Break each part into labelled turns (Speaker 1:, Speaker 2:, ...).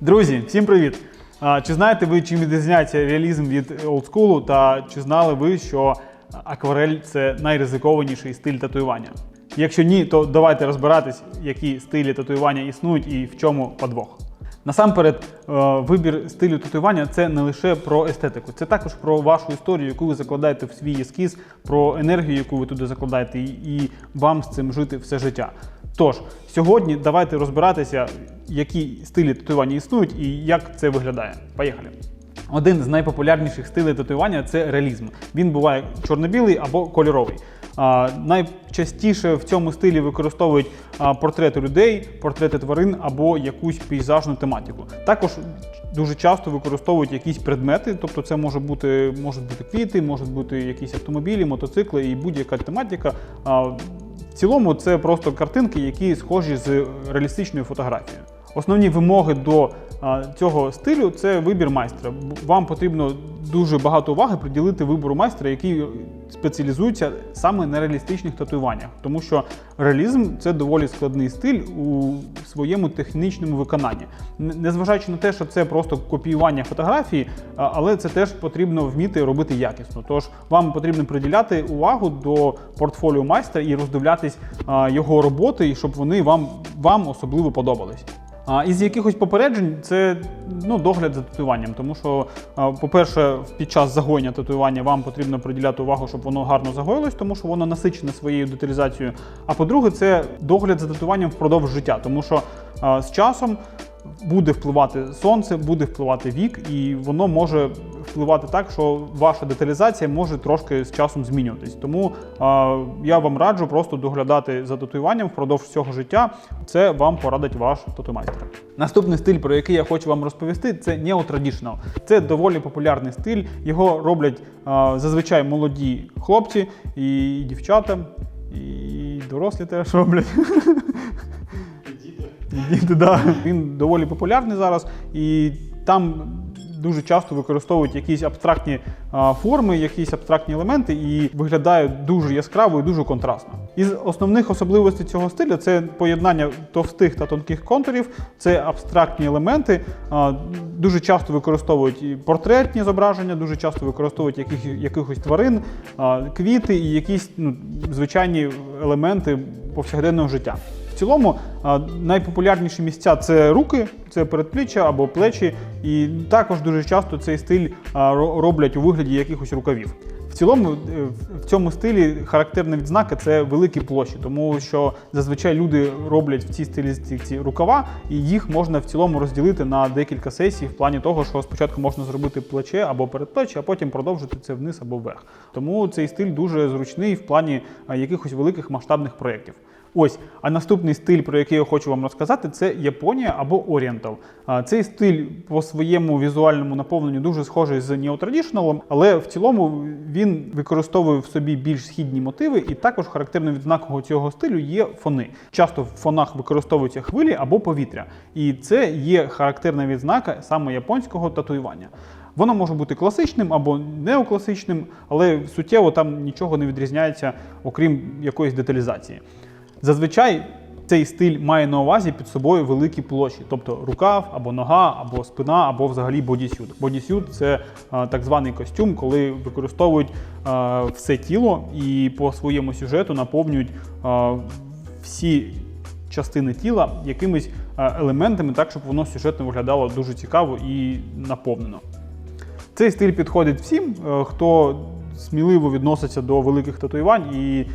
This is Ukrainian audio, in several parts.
Speaker 1: Друзі, всім привіт! Чи знаєте ви, чим відрізняється реалізм від олдскулу, та чи знали ви, що акварель це найризикованіший стиль татуювання? Якщо ні, то давайте розбиратись, які стилі татуювання існують і в чому подвох. Насамперед, е, вибір стилю татуювання це не лише про естетику, це також про вашу історію, яку ви закладаєте в свій ескіз, про енергію, яку ви туди закладаєте, і- і вам з цим жити все життя. Тож, сьогодні давайте розбиратися, які стилі татуювання існують і як це виглядає. Поїхали! Один з найпопулярніших стилів татуювання це реалізм. Він буває чорно-білий або кольоровий. А, найчастіше в цьому стилі використовують а, портрети людей, портрети тварин або якусь пейзажну тематику. Також дуже часто використовують якісь предмети, тобто це може бути, можуть бути квіти, можуть бути якісь автомобілі, мотоцикли і будь-яка тематика. А, цілому це просто картинки, які схожі з реалістичною фотографією. Основні вимоги до цього стилю це вибір майстра. Вам потрібно дуже багато уваги приділити вибору майстра, який спеціалізується саме на реалістичних татуюваннях, тому що реалізм це доволі складний стиль у своєму технічному виконанні. Незважаючи на те, що це просто копіювання фотографії, але це теж потрібно вміти робити якісно. Тож вам потрібно приділяти увагу до портфоліо майстра і роздивлятись його роботи, і щоб вони вам, вам особливо подобались. А із якихось попереджень це ну, догляд за татуюванням, тому що, по-перше, під час загоєння татуювання вам потрібно приділяти увагу, щоб воно гарно загоїлось, тому що воно насичене своєю деталізацією. А по-друге, це догляд за татуюванням впродовж життя, тому що з часом буде впливати сонце, буде впливати вік, і воно може впливати так, що ваша деталізація може трошки з часом змінюватись. Тому а, я вам раджу просто доглядати за татуюванням впродовж всього життя. Це вам порадить ваш тату-майстер. Наступний стиль, про який я хочу вам розповісти, це неотрадішнл. Це доволі популярний стиль. Його роблять а, зазвичай молоді хлопці і дівчата, і дорослі теж роблять. Діти, да. Він доволі популярний зараз, і там дуже часто використовують якісь абстрактні форми, якісь абстрактні елементи, і виглядає дуже яскраво і дуже контрастно. Із основних особливостей цього стилю це поєднання товстих та тонких контурів, це абстрактні елементи. Дуже часто використовують і портретні зображення, дуже часто використовують яких, якихось тварин, квіти і якісь ну, звичайні елементи повсякденного життя. Цілому найпопулярніші місця це руки, це передпліччя або плечі, і також дуже часто цей стиль роблять у вигляді якихось рукавів. В цілому е, в цьому стилі характерна відзнака це великі площі, тому що зазвичай люди роблять в цій стилістиці рукава, і їх можна в цілому розділити на декілька сесій в плані того, що спочатку можна зробити плече або передплече, а потім продовжити це вниз або вверх. Тому цей стиль дуже зручний в плані якихось великих масштабних проєктів. Ось, а наступний стиль, про який я хочу вам розказати, це Японія або Орієнтал. Цей стиль по своєму візуальному наповненню дуже схожий з неотрадішналом, але в цілому він використовує в собі більш східні мотиви, і також характерною відзнакою цього стилю є фони. Часто в фонах використовуються хвилі або повітря, і це є характерна відзнака саме японського татуювання. Воно може бути класичним або неокласичним, але суттєво там нічого не відрізняється, окрім якоїсь деталізації. Зазвичай цей стиль має на увазі під собою великі площі, тобто рукав або нога, або спина, або взагалі бодісют. Бодісют це а, так званий костюм, коли використовують а, все тіло і по своєму сюжету наповнюють а, всі частини тіла якимись елементами, так щоб воно сюжетно виглядало дуже цікаво і наповнено. Цей стиль підходить всім, е, хто сміливо відноситься до великих татуювань і е,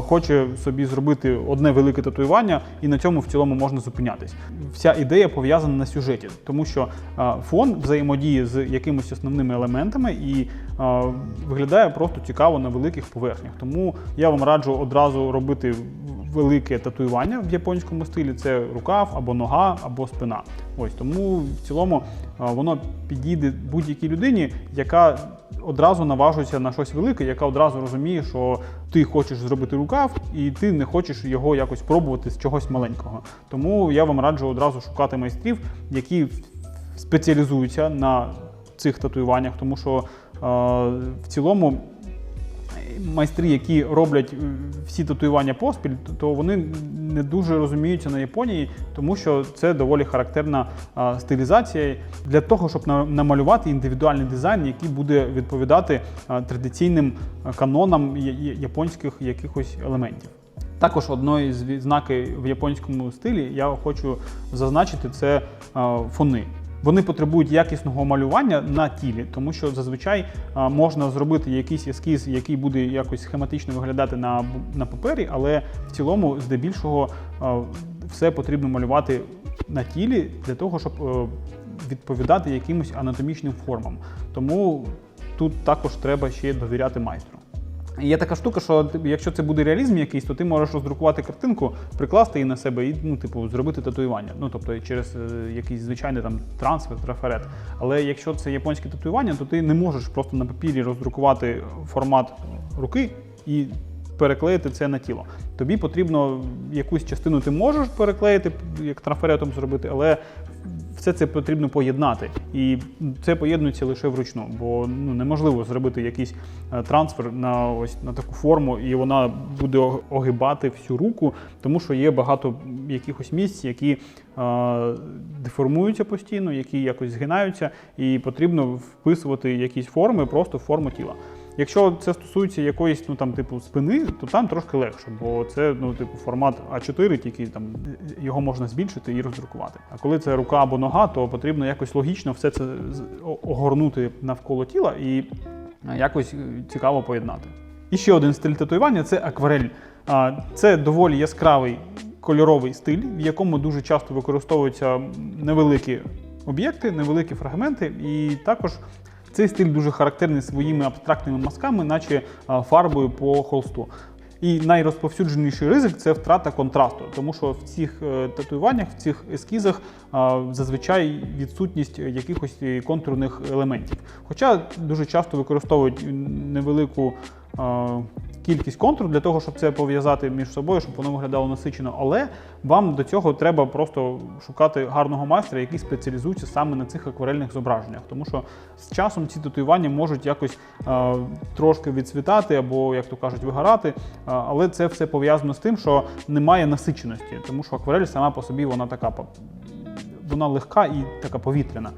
Speaker 1: хоче собі зробити одне велике татуювання, і на цьому в цілому можна зупинятись. Вся ідея пов'язана на сюжеті, тому що е, фон взаємодіє з якимись основними елементами і е, виглядає просто цікаво на великих поверхнях. Тому я вам раджу одразу робити велике татуювання в японському стилі це рукав або нога, або спина. Ось тому в цілому воно підійде будь-якій людині, яка одразу наважується на щось велике, яка одразу розуміє, що ти хочеш зробити рукав, і ти не хочеш його якось пробувати з чогось маленького. Тому я вам раджу одразу шукати майстрів, які спеціалізуються на цих татуюваннях, тому що е, в цілому майстри, які роблять е, всі татуювання поспіль, то вони не дуже розуміються на Японії, тому що це доволі характерна стилізація для того, щоб намалювати індивідуальний дизайн, який буде відповідати традиційним канонам я- я- японських якихось елементів. Також одною з відзнаки в японському стилі я хочу зазначити це фони. Вони потребують якісного малювання на тілі, тому що зазвичай можна зробити якийсь ескіз, який буде якось схематично виглядати на, на папері, але в цілому, здебільшого, все потрібно малювати на тілі для того, щоб е, відповідати якимось анатомічним формам. Тому тут також треба ще довіряти майстру. Є така штука, що якщо це буде реалізм якийсь, то ти можеш роздрукувати картинку, прикласти її на себе і ну, типу, зробити татуювання. Ну тобто через е, якийсь звичайний там трансфер, трафарет. Але якщо це японське татуювання, то ти не можеш просто на папірі роздрукувати формат руки і переклеїти це на тіло. Тобі потрібно якусь частину ти можеш переклеїти, як трафаретом зробити, але все це потрібно поєднати. І це поєднується лише вручну, бо ну, неможливо зробити якийсь е, трансфер на ось на таку форму, і вона буде огибати всю руку, тому що є багато якихось місць, які е, деформуються постійно, які якось згинаються, і потрібно вписувати якісь форми просто в форму тіла. Якщо це стосується якоїсь, ну там, типу, спини, то там трошки легше, бо це ну, типу, формат А4, тільки там його можна збільшити і роздрукувати. А коли це рука або нога, то потрібно якось логічно все це огорнути навколо тіла і якось е, цікаво поєднати. І ще один стиль татуювання це акварель. Це доволі яскравий кольоровий стиль, в якому дуже часто використовуються невеликі об'єкти, невеликі фрагменти, і також цей стиль дуже характерний своїми абстрактними мазками, наче фарбою по холсту. І найрозповсюдженіший ризик це втрата контрасту, тому що в цих е, татуюваннях, в цих ескізах зазвичай відсутність якихось контурних елементів. Хоча дуже часто використовують невелику кількість контур для того, щоб це пов'язати між собою, щоб воно виглядало насичено. Але вам до цього треба просто шукати гарного майстра, який спеціалізується саме на цих акварельних зображеннях. Тому що з часом ці татуювання можуть якось е, трошки відцвітати або, як то кажуть, вигорати. Е, але це все пов'язано з тим, що немає насиченості, тому що акварель сама по собі вона така вона легка і така повітряна.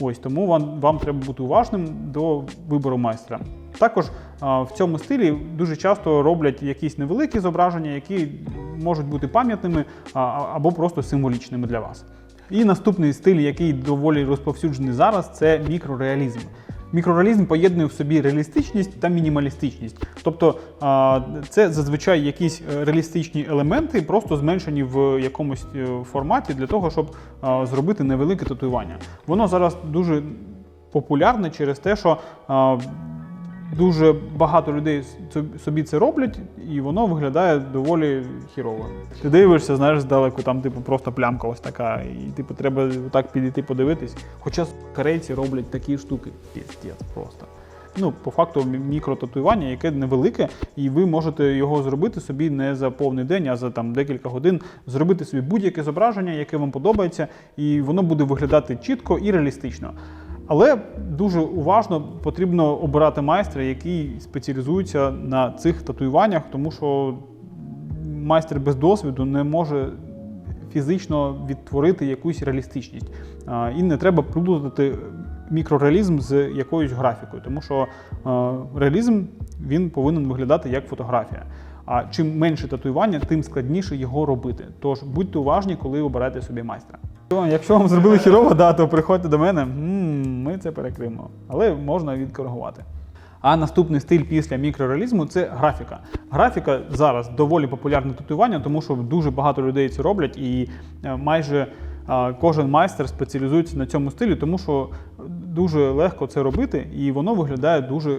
Speaker 1: Ось тому вам, вам треба бути уважним до вибору майстра. Також в цьому стилі дуже часто роблять якісь невеликі зображення, які можуть бути пам'ятними або просто символічними для вас. І наступний стиль, який доволі розповсюджений зараз, це мікрореалізм. Мікрореалізм поєднує в собі реалістичність та мінімалістичність. Тобто це зазвичай якісь е, реалістичні елементи, просто зменшені в якомусь е, форматі для того, щоб зробити невелике татуювання. Воно зараз дуже популярне через те, що дуже багато людей собі це роблять, і воно виглядає доволі хірово. Ти дивишся, знаєш, здалеку, там типу просто плямка ось така, і типу треба так підійти подивитись. Хоча корейці роблять такі штуки, піздець просто. Ну, по факту мікротатуювання, яке невелике, і ви можете його зробити собі не за повний день, а за там декілька годин, зробити собі будь-яке зображення, яке вам подобається, і воно буде виглядати чітко і реалістично. Але дуже уважно потрібно обирати майстра, який спеціалізується на цих татуюваннях, тому що майстер без досвіду не може фізично відтворити якусь реалістичність. І не треба плутати мікрореалізм з якоюсь графікою, тому що реалізм він повинен виглядати як фотографія. А чим менше татуювання, тим складніше його робити. Тож будьте уважні, коли обираєте собі майстра. Якщо вам зробили хірово, да, то приходьте до мене, ми це перекриємо. Але можна відкоригувати. А наступний стиль після мікрореалізму це графіка. Графіка зараз доволі популярне татуювання, тому що дуже багато людей це роблять, і е, майже е, кожен майстер спеціалізується на цьому стилі, тому що дуже легко це робити, і воно виглядає дуже,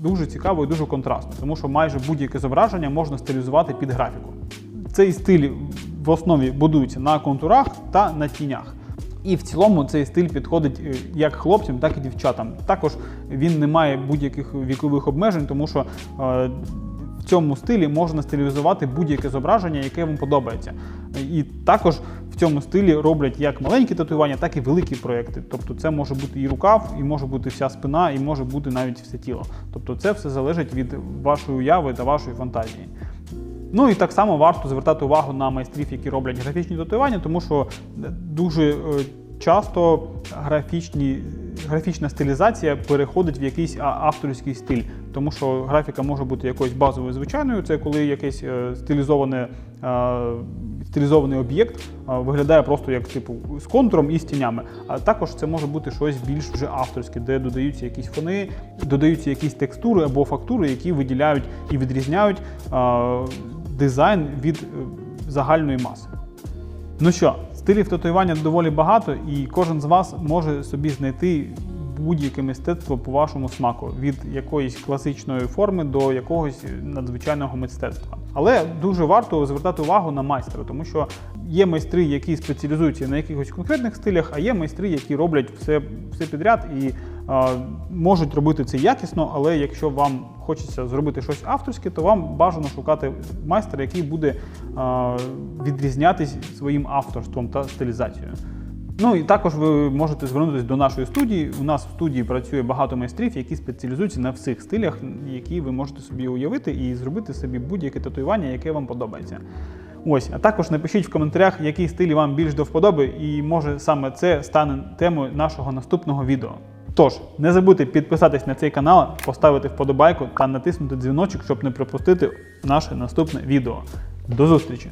Speaker 1: дуже цікаво і дуже контрастно, тому що майже будь-яке зображення можна стилізувати під графіку. Цей стиль в основі будується на контурах та на тінях. І в цілому цей стиль підходить е, як хлопцям, так і дівчатам. Також він не має будь-яких вікових обмежень, тому що е, в цьому стилі можна стилізувати будь-яке зображення, яке вам подобається. І також в цьому стилі роблять як маленькі татуювання, так і великі проекти. Тобто це може бути і рукав, і може бути вся спина, і може бути навіть все тіло. Тобто це все залежить від вашої уяви та вашої фантазії. Ну і так само варто звертати увагу на майстрів, які роблять графічні татуювання, тому що дуже е, часто графічні, графічна стилізація переходить в якийсь авторський стиль. Тому що графіка може бути якоюсь базовою звичайною, це коли якийсь е, стилізоване, е, стилізований об'єкт е, виглядає просто як типу з контуром і з тінями. А також це може бути щось більш вже авторське, де додаються якісь фони, додаються якісь текстури або фактури, які виділяють і відрізняють е, дизайн від е, загальної маси. Ну що, стилів татуювання доволі багато, і кожен з вас може собі знайти будь-яке мистецтво по вашому смаку, від якоїсь класичної форми до якогось надзвичайного мистецтва. Але дуже варто звертати увагу на майстра, тому що є майстри, які спеціалізуються на якихось конкретних стилях, а є майстри, які роблять все, все підряд і можуть робити це якісно, але якщо вам хочеться зробити щось авторське, то вам бажано шукати майстра, який буде відрізнятись своїм авторством та стилізацією. Ну і також ви можете звернутися до нашої студії. У нас в студії працює багато майстрів, які спеціалізуються на всіх стилях, які ви можете собі уявити, і зробити собі будь-яке татуювання, яке вам подобається. Ось, а також напишіть в коментарях, які стилі вам більш до вподоби, і може саме це стане темою нашого наступного відео. Тож, не забудьте підписатись на цей канал, поставити вподобайку та натиснути дзвіночок, щоб не пропустити наше наступне відео. До зустрічі!